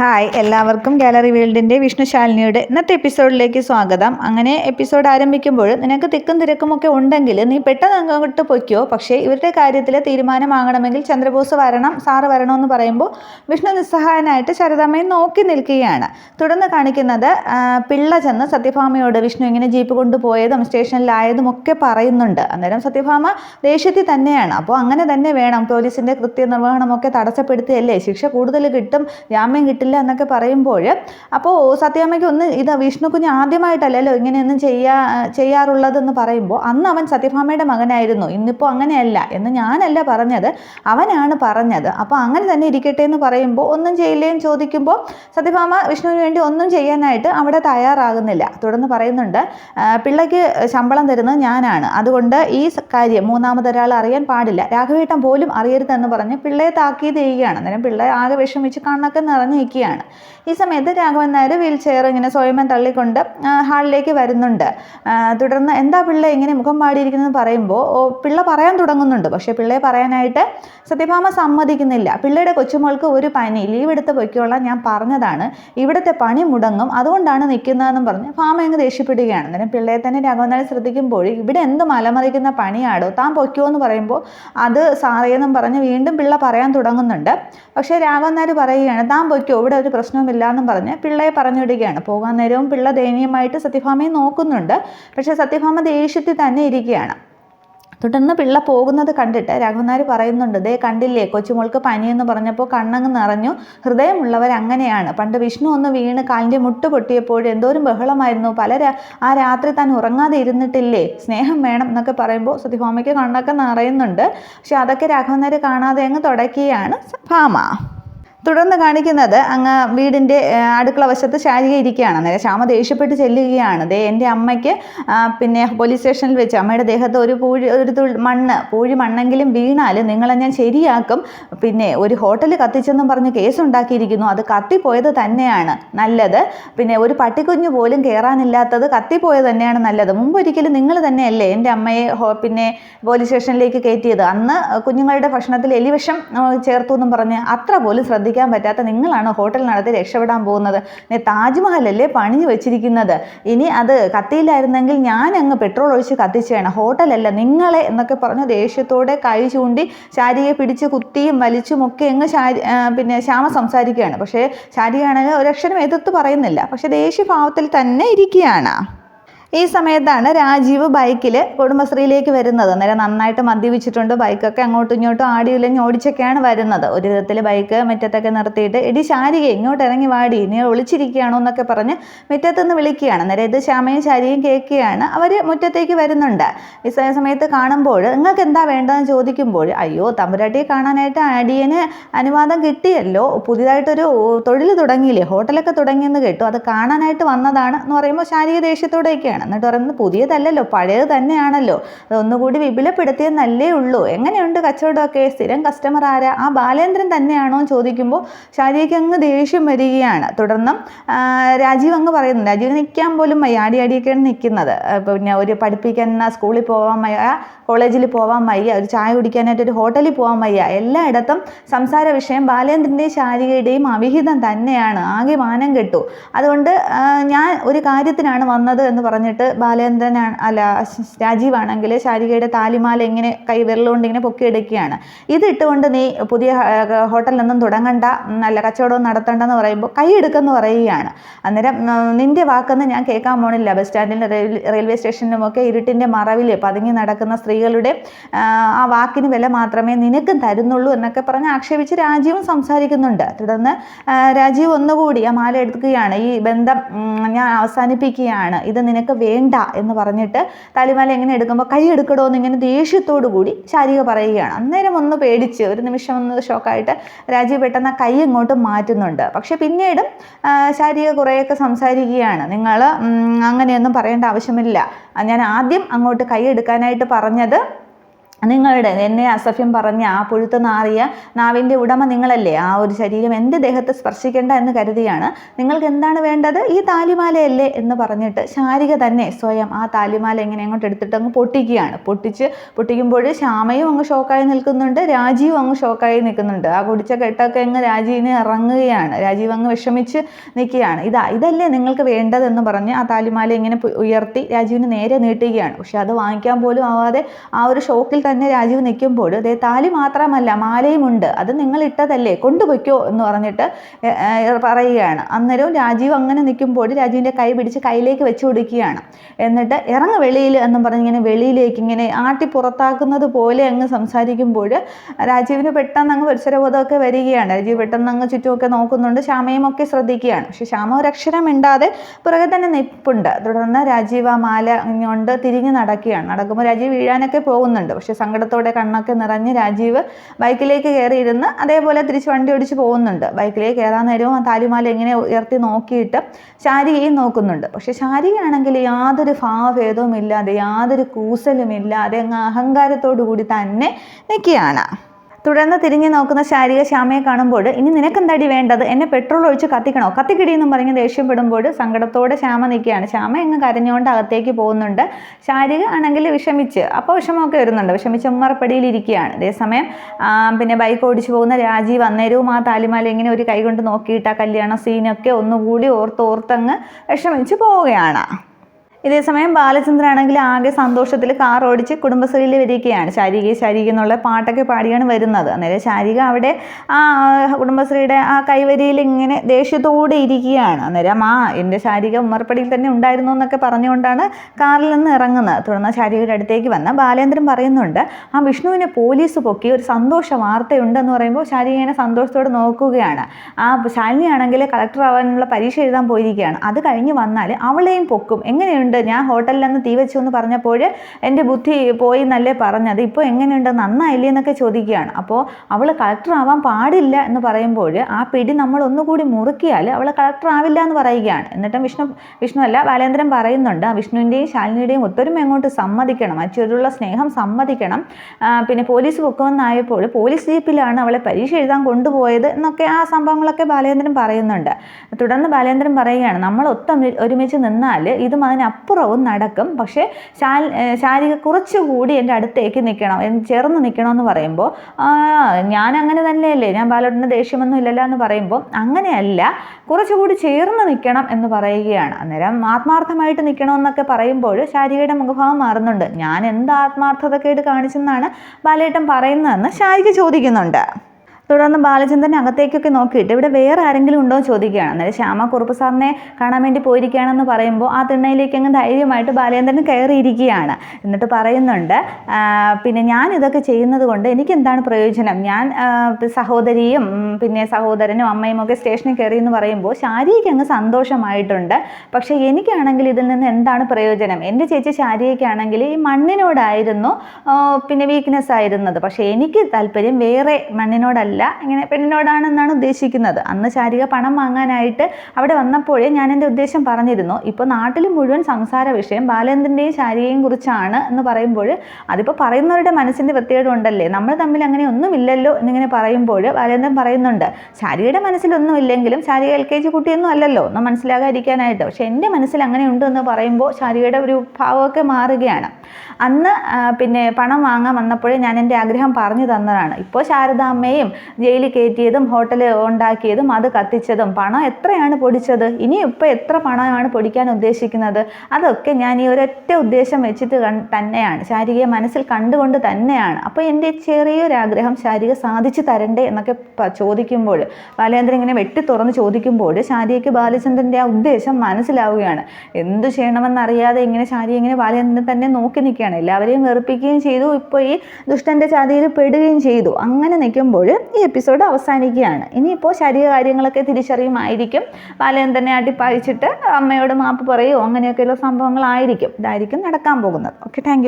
Hi എല്ലാവർക്കും gallery വേൾഡിന്റെ വിഷ്ണുശാലിനിയുടെ ഇന്നത്തെ എപ്പിസോഡിലേക്ക് സ്വാഗതം. അങ്ങനെ എപ്പിസോഡ് ആരംഭിക്കുമ്പോൾ നിനക്ക് തിക്കും തിരക്കുമൊക്കെ ഉണ്ടെങ്കിൽ നീ പെട്ടെന്ന് അങ്ങോട്ട് പൊയ്ക്കോ. പക്ഷേ ഇവരുടെ കാര്യത്തിൽ തീരുമാനമാകണമെങ്കിൽ ചന്ദ്രബോസ് വരണം സാറ് വരണമെന്ന് പറയുമ്പോൾ വിഷ്ണു നിസ്സഹായനായിട്ട് ശരദാമ്മയെ നോക്കി നിൽക്കുകയാണ്. തുടർന്ന് കാണിക്കുന്നത് പിള്ള ചെന്ന് സത്യഭാമയോട് വിഷ്ണു ഇങ്ങനെ ജീപ്പ് കൊണ്ടുപോയതും സ്റ്റേഷനിലായതും ഒക്കെ പറയുന്നുണ്ട്. അന്നേരം സത്യഭാമ ദേഷ്യത്തിൽ തന്നെയാണ്. അപ്പോൾ അങ്ങനെ തന്നെ വേണം പോലീസിന്റെ കൃത്യനിർവഹണമൊക്കെ തടസ്സപ്പെടുത്തിയല്ലേ ശിക്ഷ കൂടുതൽ കിട്ടും ജാമ്യം കിട്ടില്ല എന്നൊക്കെ പറയുമ്പോൾ അപ്പോൾ സത്യാമ്മയ്ക്ക് ഒന്ന് ഇത് വിഷ്ണു കുഞ്ഞ് ആദ്യമായിട്ടല്ലല്ലോ ഇങ്ങനെയൊന്നും ചെയ്യാ ചെയ്യാറുള്ളതെന്ന് പറയുമ്പോൾ അന്ന് അവൻ സത്യഭാമയുടെ മകനായിരുന്നു. ഇന്നിപ്പോൾ അങ്ങനെയല്ല എന്ന് ഞാനല്ല പറഞ്ഞത്. അവനാണ് പറഞ്ഞത്. അപ്പോൾ അങ്ങനെ തന്നെ ഇരിക്കട്ടെ എന്ന് പറയുമ്പോൾ ഒന്നും ചെയ്യില്ലേ എന്ന് ചോദിക്കുമ്പോൾ സത്യഭാമ വിഷ്ണുവിന് വേണ്ടി ഒന്നും ചെയ്യാനായിട്ട് അവിടെ തയ്യാറാകുന്നില്ല. തുടർന്ന് പറയുന്നുണ്ട് "ആ, പിള്ളയ്ക്ക് ശമ്പളം തരുന്നത് ഞാനാണ്. അതുകൊണ്ട് ഈ കാര്യം മൂന്നാമതൊരാൾ അറിയാൻ പാടില്ല. രാഘവേട്ടൻ പോലും അറിയരുതെന്ന് പറഞ്ഞ് പിള്ളയെ താക്കീത് ചെയ്യുകയാണ്. അന്നേരം പിള്ളയെ ആകെ വിഷമിച്ച് കണ്ണൊക്കെ നിറഞ്ഞു നിൽക്കുകയാണ്. ഈ സമയത്ത് രാഘവൻ നായർ വീൽ ചെയർ ഇങ്ങനെ സ്വയമേ തള്ളിക്കൊണ്ട് ഹാളിലേക്ക് വരുന്നുണ്ട്. തുടർന്ന് എന്താ പിള്ള ഇങ്ങനെ മുഖം പാടിയിരിക്കുന്നത് പറയുമ്പോൾ പിള്ള പറയാൻ തുടങ്ങുന്നുണ്ട്. പക്ഷേ പിള്ളയെ പറയാനായിട്ട് സത്യഭാമ സമ്മതിക്കുന്നില്ല. പിള്ളയുടെ കൊച്ചുമോൾക്ക് ഒരു പനി ലീവ് എടുത്ത് പൊയ്ക്കോളാൻ ഞാൻ പറഞ്ഞതാണ്. ഇവിടുത്തെ പണി മുടങ്ങും. അതുകൊണ്ടാണ് നിൽക്കുന്നതെന്നും പറഞ്ഞ് ഭാമ അങ്ങ് ദേഷ്യപ്പെടുകയാണ്. അന്നേരം പിള്ളയെ തന്നെ രാഘവൻ നായർ ശ്രദ്ധിക്കുമ്പോൾ ഇവിടെ എന്ത് മലമറിക്കുന്ന പണിയാടോ? താൻ പൊയ്ക്കോ എന്ന് പറയുമ്പോൾ അത് സാറേന്നും പറഞ്ഞ് വീണ്ടും പിള്ള പറയാൻ തുടങ്ങുന്നുണ്ട്. പക്ഷേ രാഘവൻ നായർ പറയുകയാണ് താൻ പൊയ്ക്കോ ഇവിടെ ഒരു പ്രശ്നവുമില്ല എന്നും പറഞ്ഞ് പിള്ളയെ പറഞ്ഞു വിടുകയാണ് പോകാൻ നേരവും പിള്ള ദയനീയമായിട്ട് സത്യഭാമയെ നോക്കുന്നുണ്ട്. പക്ഷേ സത്യഭാമ ദേഷ്യത്തിൽ തന്നെ ഇരിക്കുകയാണ്. തുടർന്ന് പിള്ള പോകുന്നത് കണ്ടിട്ട് രഘുനാര് പറയുന്നുണ്ട് ദേ കണ്ടില്ലേ കൊച്ചുമോൾക്ക് പനിയെന്ന് പറഞ്ഞപ്പോൾ കണ്ണങ്ങ് നിറഞ്ഞു. ഹൃദയമുള്ളവർ അങ്ങനെയാണ്. പണ്ട് വിഷ്ണു ഒന്ന് വീണ് കാലിന്റെ മുട്ട് പൊട്ടിയപ്പോൾ എന്തോരം ബഹളമായിരുന്നു. പല ആ രാത്രി താൻ ഉറങ്ങാതെ ഇരുന്നിട്ടില്ലേ? സ്നേഹം വേണം എന്നൊക്കെ പറയുമ്പോൾ സത്യഭാമയ്ക്ക് കണ്ണൊക്കെ നിറയുന്നുണ്ട്. പക്ഷെ അതൊക്കെ രാഘവനാര് കാണാതെ അങ്ങ് തുടക്കുകയാണ് ഭാമ. തുടർന്ന് കാണിക്കുന്നത് അങ്ങ് വീടിന്റെ അടുക്കള വശത്ത് ശാരിക ഇരിക്കുകയാണ്. അന്നേരം ശ്യാമ ദേഷ്യപ്പെട്ട് ചെല്ലുകയാണ്. ദേ എന്റെ അമ്മയ്ക്ക് പിന്നെ പോലീസ് സ്റ്റേഷനിൽ വെച്ച് അമ്മയുടെ ദേഹത്ത് ഒരു പൂഴി ഒരു മണ്ണ് പൂഴി മണ്ണെങ്കിലും വീണാൽ നിങ്ങളെ ഞാൻ ശരിയാക്കും. പിന്നെ ഒരു ഹോട്ടൽ കത്തിച്ചെന്നും പറഞ്ഞ് കേസ് ഉണ്ടാക്കിയിരിക്കുന്നു അത് കത്തിപ്പോയത് തന്നെയാണ് നല്ലത്. പിന്നെ ഒരു പട്ടിക്കുഞ്ഞ് പോലും കയറാനില്ലാത്തത് കത്തിപ്പോയത് തന്നെയാണ് നല്ലത്. മുമ്പൊരിക്കലും നിങ്ങൾ തന്നെയല്ലേ എന്റെ അമ്മയെ പിന്നെ പോലീസ് സ്റ്റേഷനിലേക്ക് കയറ്റിയത്? അന്ന് കുഞ്ഞുങ്ങളുടെ ഭക്ഷണത്തിൽ എലിവിഷം ചേർത്തു എന്നും പറഞ്ഞ് അത്ര പോലും ശ്രദ്ധിക്കാൻ പറ്റാത്ത നിങ്ങളാണ് ഹോട്ടൽ നടത്തി രക്ഷപ്പെടാൻ പോകുന്നത്. താജ്മഹലല്ലേ പണിഞ്ഞു വെച്ചിരിക്കുന്നത്. ഇനി അത് കത്തിയില്ലായിരുന്നെങ്കിൽ ഞാൻ അങ്ങ് പെട്രോൾ ഒഴിച്ച് കത്തിച്ചേണം ഹോട്ടലല്ല നിങ്ങളെ എന്നൊക്കെ പറഞ്ഞ് ദേഷ്യത്തോടെ കൈ ചൂണ്ടി ശാരിയെ പിടിച്ച് കുത്തിയും വലിച്ചും ഒക്കെ അങ്ങ് ശാരി പിന്നെ ശ്യാമ സംസാരിക്കുകയാണ്. പക്ഷേ ശാരിയാണെങ്കിൽ ഒരക്ഷരം എതിർത്ത് പറയുന്നില്ല. പക്ഷേ ദേഷ്യഭാവത്തിൽ തന്നെ ഇരിക്കുകയാണ്. ഈ സമയത്താണ് രാജീവ് ബൈക്കിൽ കുടുംബശ്രീയിലേക്ക് വരുന്നത്. അന്നേരം നന്നായിട്ട് മദ്യപിച്ചിട്ടുണ്ട് ബൈക്കൊക്കെ അങ്ങോട്ടും ഇങ്ങോട്ടും ആടി ഉലഞ്ഞ് ഓടിച്ചൊക്കെയാണ് വരുന്നത്. ഒരു വിധത്തിൽ ബൈക്ക് മുറ്റത്തൊക്കെ നിർത്തിയിട്ട് ഇടി ശാരിക ഇങ്ങോട്ട് ഇറങ്ങി വാടി നീ ഒളിച്ചിരിക്കുകയാണോ? എന്നൊക്കെ പറഞ്ഞ് മുറ്റത്തുനിന്ന് വിളിക്കുകയാണ്. അന്നേരം ഇത് ശ്യാമയും ശാരിയും കേൾക്കുകയാണ്. അവർ മുറ്റത്തേക്ക് വരുന്നുണ്ട്. ഈ സമയത്ത് കാണുമ്പോൾ നിങ്ങൾക്ക് എന്താ വേണ്ടതെന്ന് ചോദിക്കുമ്പോൾ അയ്യോ തമ്പുരാട്ടിയെ കാണാനായിട്ട് അടിയന് അനുവാദം കിട്ടിയല്ലോ. പുതിയതായിട്ടൊരു തൊഴിൽ തുടങ്ങിയില്ലേ. ഹോട്ടലൊക്കെ തുടങ്ങിയെന്ന് കേട്ടു. അത് കാണാനായിട്ട് വന്നതാണ് എന്ന് പറയുമ്പോൾ ശാരീരിക ദേഷ്യത്തോടെയൊക്കെയാണ്. എന്നിട്ട് പറയുന്നത് പുതിയതല്ലല്ലോ പഴയത് തന്നെയാണല്ലോ. അതൊന്നുകൂടി വിപുലപ്പെടുത്തിയെന്നല്ലേ ഉള്ളൂ. എങ്ങനെയുണ്ട് കച്ചവടമൊക്കെ? സ്ഥിരം കസ്റ്റമർ ആരാ? ആ ബാലേന്ദ്രൻ തന്നെയാണോ? എന്ന് ചോദിക്കുമ്പോൾ ശാരീരിക്ക് അങ്ങ് ദേഷ്യം വരികയാണ്. തുടർന്നും രാജീവ് അങ്ങ് പറയുന്നു രാജീവ് നിൽക്കാൻ പോലും വയ്യ. ആടി ആടിയൊക്കെയാണ് നിൽക്കുന്നത് പിന്നെ ഒരു പഠിപ്പിക്കാൻ സ്കൂളിൽ പോകാൻ വയ്യ കോളേജിൽ പോകാൻ വയ്യ ഒരു ചായ കുടിക്കാനായിട്ട് ഒരു ഹോട്ടലിൽ പോകാൻ വയ്യ. എല്ലായിടത്തും സംസാര വിഷയം ബാലേന്ദ്രന്റെയും ശാരികയുടെയും അവിഹിതം തന്നെയാണ്. ആകെ മാനം കെട്ടു. അതുകൊണ്ട് ഞാൻ ഒരു കാര്യത്തിനാണ് വന്നത് എന്ന് പറഞ്ഞിട്ട് ബാലേന്ദ്രനാണ് അല്ല രാജീവാണെങ്കിൽ ശാരികയുടെ താലിമാല ഇങ്ങനെ കൈ വിരലുകൊണ്ട് ഇങ്ങനെ പൊക്കിയെടുക്കുകയാണ്. ഇത് ഇട്ടുകൊണ്ട് നീ പുതിയ ഹ- ഹോട്ടലിലൊന്നും തുടങ്ങണ്ട നല്ല കച്ചവടവും നടത്തണ്ടെന്ന് പറയുമ്പോൾ കൈ എടുക്കെന്ന് പറയുകയാണ്. അന്നേരം നിന്റെ വാക്കെന്ന് ഞാൻ കേൾക്കാൻ പോണില്ല. ബസ് സ്റ്റാൻഡിലും റെയിൽവേ റെയിൽവേ സ്റ്റേഷനിലുമൊക്കെ ഇരുട്ടിന്റെ മറവിൽ പതുങ്ങി നടക്കുന്ന സ്ത്രീകളുടെ ആ വാക്കിന് വില മാത്രമേ നിനക്കും തരുന്നുള്ളൂ എന്നൊക്കെ പറഞ്ഞ് ആക്ഷേപിച്ച് രാജീവും സംസാരിക്കുന്നുണ്ട്. തുടർന്ന് രാജീവ് ഒന്നുകൂടി ആ മാല എടുക്കുകയാണ്. ഈ ബന്ധം ഞാൻ അവസാനിപ്പിക്കുകയാണ്. ഇത് നിനക്ക് വേണ്ട എന്ന് പറഞ്ഞിട്ട് താലിമാല എങ്ങനെ എടുക്കുമ്പോൾ കൈ എടുക്കടോ എന്ന് ഇങ്ങനെ ദേഷ്യത്തോടു കൂടി ശാരിക പറയുകയാണ്. അന്നേരം ഒന്ന് പേടിച്ച് ഒരു നിമിഷം ഒന്ന് ഷോക്കായിട്ട് രാജീവ് പെട്ടെന്ന് കൈ ഇങ്ങോട്ട് മാറ്റുന്നുണ്ട്. പക്ഷെ പിന്നീടും ശാരിക കുറേയൊക്കെ സംസാരിക്കുകയാണ്. നിങ്ങൾ അങ്ങനെയൊന്നും പറയേണ്ട ആവശ്യമില്ല. ഞാൻ ആദ്യം അങ്ങോട്ട് കൈ എടുക്കാനായിട്ട് പറഞ്ഞത് നിങ്ങളുടെ എന്നെ അസഭ്യം പറഞ്ഞ ആ പുഴുത്ത് നാറിയ നാവിന്റെ ഉടമ നിങ്ങളല്ലേ? ആ ഒരു ശരീരം എന്റെ ദേഹത്ത് സ്പർശിക്കേണ്ട എന്ന് കരുതിയാണ്. നിങ്ങൾക്ക് എന്താണ് വേണ്ടത്? ഈ താലിമാലയല്ലേ എന്ന് പറഞ്ഞിട്ട് ശാരിക തന്നെ സ്വയം ആ താലിമാല ഇങ്ങനെ അങ്ങോട്ട് എടുത്തിട്ട് അങ്ങ് പൊട്ടിക്കുകയാണ്. പൊട്ടിച്ച് പൊട്ടിക്കുമ്പോൾ ശ്യാമയും അങ്ങ് ഷോക്കായി നിൽക്കുന്നുണ്ട് രാജീവും അങ്ങ് ഷോക്കായി നിൽക്കുന്നുണ്ട്. ആ കുടിച്ച കെട്ടൊക്കെ അങ്ങ് രാജീവിന് ഇറങ്ങുകയാണ്. രാജീവ് അങ്ങ് വിഷമിച്ച് നിൽക്കുകയാണ്. ഇതാ ഇതല്ലേ നിങ്ങൾക്ക് വേണ്ടതെന്ന് പറഞ്ഞ് ആ താലിമാല ഇങ്ങനെ ഉയർത്തി രാജീവിന് നേരെ നീട്ടുകയാണ്. പക്ഷെ അത് വാങ്ങിക്കാൻ പോലും ആവാതെ ആ ഒരു ഷോക്കിൽ തന്നെ രാജീവ് നിൽക്കുമ്പോൾ അതേ താലി മാത്രമല്ല മാലയും ഉണ്ട് അത് നിങ്ങൾ ഇട്ടതല്ലേ? കൊണ്ടുപോയിക്കോ എന്ന് പറഞ്ഞിട്ട് പറയുകയാണ്. അന്നേരവും രാജീവ് അങ്ങനെ നിൽക്കുമ്പോൾ രാജീവിന്റെ കൈ പിടിച്ച് കയ്യിലേക്ക് വെച്ച് കൊടുക്കുകയാണ്. എന്നിട്ട് ഇറങ്ങ വെളിയിൽ എന്നും പറഞ്ഞ് ഇങ്ങനെ വെളിയിലേക്ക് ഇങ്ങനെ ആട്ടി പുറത്താക്കുന്നത് പോലെ അങ്ങ് സംസാരിക്കുമ്പോൾ രാജീവിന് പെട്ടെന്ന് അങ്ങ് പരിസരബോധമൊക്കെ വരികയാണ്. രാജീവ് പെട്ടെന്ന് അങ്ങ് ചുറ്റുമൊക്കെ നോക്കുന്നുണ്ട്. ശ്യാമയും ഒക്കെ ശ്രദ്ധിക്കുകയാണ്. പക്ഷെ ശ്യാമ ഒരക്ഷരം മിണ്ടാതെ പുറകെ തന്നെ നിപ്പുണ്ട് തുടർന്ന് രാജീവ് ആ മാല കൊണ്ട് തിരിഞ്ഞ് നടക്കുകയാണ്. നടക്കുമ്പോൾ രാജീവ് വീഴാനൊക്കെ പോകുന്നുണ്ട്. പക്ഷെ സങ്കടത്തോടെ കണ്ണൊക്കെ നിറഞ്ഞ് രാജീവ് ബൈക്കിലേക്ക് കയറിയിരുന്ന് അതേപോലെ തിരിച്ച് വണ്ടി ഓടിച്ച് പോകുന്നുണ്ട്. ബൈക്കിലേക്ക് കയറാൻ നേരവും ആ താലിമാല എങ്ങനെ ഉയർത്തി നോക്കിയിട്ട് ശാരികയും നോക്കുന്നുണ്ട്. പക്ഷെ ശാരികയാണെങ്കിൽ യാതൊരു ഭാവഭേദവും ഇല്ലാതെ യാതൊരു കൂസലും ഇല്ലാതെ അങ്ങ് അഹങ്കാരത്തോടു കൂടി തന്നെ നിൽക്കുകയാണ്. തുടർന്ന് തിരിഞ്ഞു നോക്കുന്ന ശാരിക ശ്യാമയെ കാണുമ്പോൾ ഇനി നിനക്കെന്താടി വേണ്ടത്? എന്നെ പെട്രോൾ ഒഴിച്ച് കത്തിക്കണോ? കത്തിക്കിടിയെന്നും പറഞ്ഞ് ദേഷ്യപ്പെടുമ്പോൾ സങ്കടത്തോടെ ശ്യാമ നിൽക്കുകയാണ്. ശ്യാമ എങ്ങ് കരഞ്ഞുകൊണ്ട് അകത്തേക്ക് പോകുന്നുണ്ട്. ശാരിക ആണെങ്കിൽ വിഷമിച്ച് അപ്പോൾ വിഷമമൊക്കെ വരുന്നുണ്ട്. വിഷമിച്ച് ഉമ്മറപ്പടിയിലിരിക്കുകയാണ് അതേസമയം പിന്നെ ബൈക്ക് ഓടിച്ചു പോകുന്ന രാജീവ് അന്നേരവും ആ താലിമാല ഇങ്ങനെ ഒരു കൈകൊണ്ട് നോക്കിയിട്ട് ആ കല്യാണ സീനൊക്കെ ഒന്നുകൂടി ഓർത്ത് ഓർത്തങ്ങ് വിഷമിച്ച് പോവുകയാണ്. ഇതേസമയം ബാലചന്ദ്രനാണെങ്കിൽ ആകെ സന്തോഷത്തിൽ കാർ ഓടിച്ച് കുടുംബശ്രീയിൽ വരികയാണ്. ശാരിക ശാരിക എന്നുള്ള പാട്ടൊക്കെ പാടിയാണ് വരുന്നത്. അന്നേരം ശാരിക അവിടെ ആ കുടുംബശ്രീയുടെ ആ കൈവരിയിൽ ഇങ്ങനെ ദേഷ്യത്തോടെ ഇരിക്കുകയാണ്. അന്നേരം ആ എന്റെ ശാരിക ഉമ്മർപ്പടിയിൽ തന്നെ ഉണ്ടായിരുന്നു എന്നൊക്കെ പറഞ്ഞുകൊണ്ടാണ് കാറിൽ നിന്ന് ഇറങ്ങുന്നത്. തുടർന്ന് ശാരികയുടെ അടുത്തേക്ക് വന്ന ബാലേന്ദ്രൻ പറയുന്നുണ്ട് ആ വിഷ്ണുവിനെ പോലീസ് പൊക്കി ഒരു സന്തോഷ വാർത്തയുണ്ടെന്ന് പറയുമ്പോൾ ശാരീരികനെ സന്തോഷത്തോടെ നോക്കുകയാണ്. ആ ശാലിനിയാണെങ്കിൽ കളക്ടർ ആവാനുള്ള പരീക്ഷ എഴുതാൻ പോയിരിക്കുകയാണ്. അത് കഴിഞ്ഞ് വന്നാൽ അവളെയും പൊക്കും. എങ്ങനെയുണ്ട് എങ്ങനെയുണ്ട് ഞാൻ ഹോട്ടലിൽ നിന്ന് തീ വെച്ചു എന്ന് പറഞ്ഞപ്പോൾ എന്റെ ബുദ്ധി പോയി എന്നല്ലേ പറഞ്ഞത്. ഇപ്പോൾ എങ്ങനെയുണ്ട്? നന്നായില്ലേ എന്നൊക്കെ ചോദിക്കുകയാണ്. അപ്പോൾ അവൾ കളക്ടർ ആവാൻ പാടില്ല എന്ന് പറയുമ്പോൾ ആ പിടി നമ്മൾ ഒന്നുകൂടി മുറുക്കിയാൽ അവൾ കളക്ടർ ആവില്ല എന്ന് പറയുകയാണ്. എന്നിട്ടും വിഷ്ണു വിഷ്ണു അല്ല ബാലേന്ദ്രൻ പറയുന്നുണ്ട്. ആ വിഷ്ണുവിന്റെയും ശാലിനിയുടെയും ഒത്തൊരുമ എങ്ങോട്ട് സമ്മതിക്കണം? മറ്റൊരുള്ള സ്നേഹം സമ്മതിക്കണം. പിന്നെ പോലീസ് പൊക്കുമെന്നായപ്പോൾ പോലീസ് ജീപ്പിലാണ് അവളെ പരീക്ഷ എഴുതാൻ കൊണ്ടുപോയത് എന്നൊക്കെ ആ സംഭവങ്ങളൊക്കെ ബാലേന്ദ്രൻ പറയുന്നുണ്ട്. തുടർന്ന് ബാലേന്ദ്രൻ പറയുകയാണ് നമ്മൾ ഒത്തൊരുമിച്ച് നിന്നാൽ ഇതും അതിനപ്പുറം അപ്പുറവും നടക്കും. പക്ഷേ ശാരിക കുറച്ചുകൂടി എന്റെ അടുത്തേക്ക് നിൽക്കണം. ചേർന്ന് നിൽക്കണമെന്ന് പറയുമ്പോൾ ഞാൻ അങ്ങനെ തന്നെയല്ലേ ഞാൻ ബാലോട്ടിന്റെ ദേഷ്യമൊന്നും ഇല്ലല്ലോ എന്ന് പറയുമ്പോൾ അങ്ങനെയല്ല കുറച്ചുകൂടി ചേർന്ന് നിൽക്കണം എന്ന് പറയുകയാണ്. അന്നേരം ആത്മാർത്ഥമായിട്ട് നിൽക്കണമെന്നൊക്കെ പറയുമ്പോൾ ശാരികയുടെ മുഖഭാവം മാറുന്നുണ്ട്. ഞാൻ എന്ത് ആത്മാർത്ഥതക്കേട് കാണിച്ചെന്നാണ് ബാലേട്ടൻ പറയുന്നതെന്ന് ശാരിക ചോദിക്കുന്നുണ്ട്. തുടർന്ന് ബാലചന്ദ്രൻ അകത്തേക്കൊക്കെ നോക്കിയിട്ട് ഇവിടെ വേറെ ആരെങ്കിലും ഉണ്ടോ എന്ന് ചോദിക്കുകയാണ്. അന്നേരം ശ്യാമ കുറുപ്പ് സാറിനെ കാണാൻ വേണ്ടി പോയിരിക്കുകയാണെന്ന് പറയുമ്പോൾ ആ തിണ്ണയിലേക്ക് അങ്ങ് ധൈര്യമായിട്ട് ബാലചന്ദ്രൻ കയറിയിരിക്കുകയാണ്. എന്നിട്ട് പറയുന്നുണ്ട് പിന്നെ ഞാൻ ഇതൊക്കെ ചെയ്യുന്നത് കൊണ്ട് എനിക്ക് എന്താണ് പ്രയോജനം? ഞാൻ സഹോദരിയും പിന്നെ സഹോദരനും അമ്മയും ഒക്കെ സ്റ്റേഷനിൽ കയറി എന്ന് പറയുമ്പോൾ ശാരിക്ക് അങ്ങ് സന്തോഷമായിട്ടുണ്ട്. പക്ഷേ എനിക്കാണെങ്കിൽ ഇതിൽ നിന്ന് എന്താണ് പ്രയോജനം? എന്റെ ചേച്ചി ശാരികയ്ക്കാണെങ്കിൽ ഈ മണ്ണിനോടായിരുന്നു പിന്നെ വീക്ക്നെസ് ആയിരുന്നത്. പക്ഷേ എനിക്ക് താല്പര്യം വേറെ മണ്ണിനോടല്ല. അല്ല ഇങ്ങനെ പെണ്ണിനോടാണെന്നാണ് ഉദ്ദേശിക്കുന്നത്. അന്ന് ശാരിക പണം വാങ്ങാനായിട്ട് അവിടെ വന്നപ്പോഴേ ഞാൻ എന്റെ ഉദ്ദേശം പറഞ്ഞിരുന്നു. ഇപ്പോൾ നാട്ടിൽ മുഴുവൻ സംസാര വിഷയം ബാലേന്ദ്രന്റെയും ശാരികയും കുറിച്ചാണ് എന്ന് പറയുമ്പോൾ അതിപ്പോൾ പറയുന്നവരുടെ മനസ്സിന്റെ പ്രത്യേകത ഉണ്ടല്ലേ നമ്മൾ തമ്മിൽ അങ്ങനെ ഒന്നുമില്ലല്ലോ എന്നിങ്ങനെ പറയുമ്പോൾ ബാലേന്ദ്രൻ പറയുന്നുണ്ട്. ശാരികയുടെ മനസ്സിലൊന്നും ഇല്ലെങ്കിലും ശാരിക എൽ കെ ജി കുട്ടിയൊന്നും അല്ലല്ലോ ഒന്ന് മനസ്സിലാകാതിരിക്കാനായിട്ട്. പക്ഷേ എന്റെ മനസ്സിൽ അങ്ങനെ ഉണ്ട് എന്ന് പറയുമ്പോൾ ശാരികയുടെ ഒരു ഭാവമൊക്കെ മാറുകയാണ്. അന്ന് പിന്നെ പണം വാങ്ങാൻ വന്നപ്പോഴേ ഞാൻ എന്റെ ആഗ്രഹം പറഞ്ഞു തന്നതാണ്. ഇപ്പോൾ ശാരദാമ്മയും ജയിലിൽ കയറ്റിയതും ഹോട്ടൽ ഉണ്ടാക്കിയതും അത് കത്തിച്ചതും പണം എത്രയാണ് പൊടിച്ചത്? ഇനി ഇപ്പോൾ എത്ര പണമാണ് പൊടിക്കാൻ ഉദ്ദേശിക്കുന്നത്? അതൊക്കെ ഞാൻ ഈ ഒരൊറ്റ ഉദ്ദേശം വെച്ചിട്ട് തന്നെയാണ്. ശാരികയെ മനസ്സിൽ കണ്ടുകൊണ്ട് തന്നെയാണ്. അപ്പോൾ എന്റെ ചെറിയൊരാഗ്രഹം ശാരിക സാധിച്ചു തരണ്ടേ എന്നൊക്കെ ചോദിക്കുമ്പോൾ ബാലേന്ദ്രൻ ഇങ്ങനെ വെട്ടി തുറന്ന് ചോദിക്കുമ്പോൾ ശാരികയ്ക്ക് ബാലചന്ദ്രന്റെ ആ ഉദ്ദേശം മനസ്സിലാവുകയാണ്. എന്തു ചെയ്യണമെന്നറിയാതെ ഇങ്ങനെ ശാരി ഇങ്ങനെ ബാലചന്ദ്രൻ തന്നെ നോക്കി നിൽക്കുകയാണ്. എല്ലാവരെയും വെറുപ്പിക്കുകയും ചെയ്തു. ഇപ്പോൾ ഈ ദുഷ്ടന്റെ ചതിയിൽ പെടുകയും ചെയ്തു. അങ്ങനെ നിൽക്കുമ്പോൾ ഈ എപ്പിസോഡ് അവസാനിക്കുകയാണ്. ഇനിയിപ്പോൾ ശരീര കാര്യങ്ങളൊക്കെ തിരിച്ചറിയുമായിരിക്കും. ബാലയം തന്നെ അടിപ്പായിച്ചിട്ട് അമ്മയോട് മാപ്പ് പറയുമോ അങ്ങനെയൊക്കെയുള്ള സംഭവങ്ങളായിരിക്കും. ഇതായിരിക്കും നടക്കാൻ പോകുന്നത്. Okay thank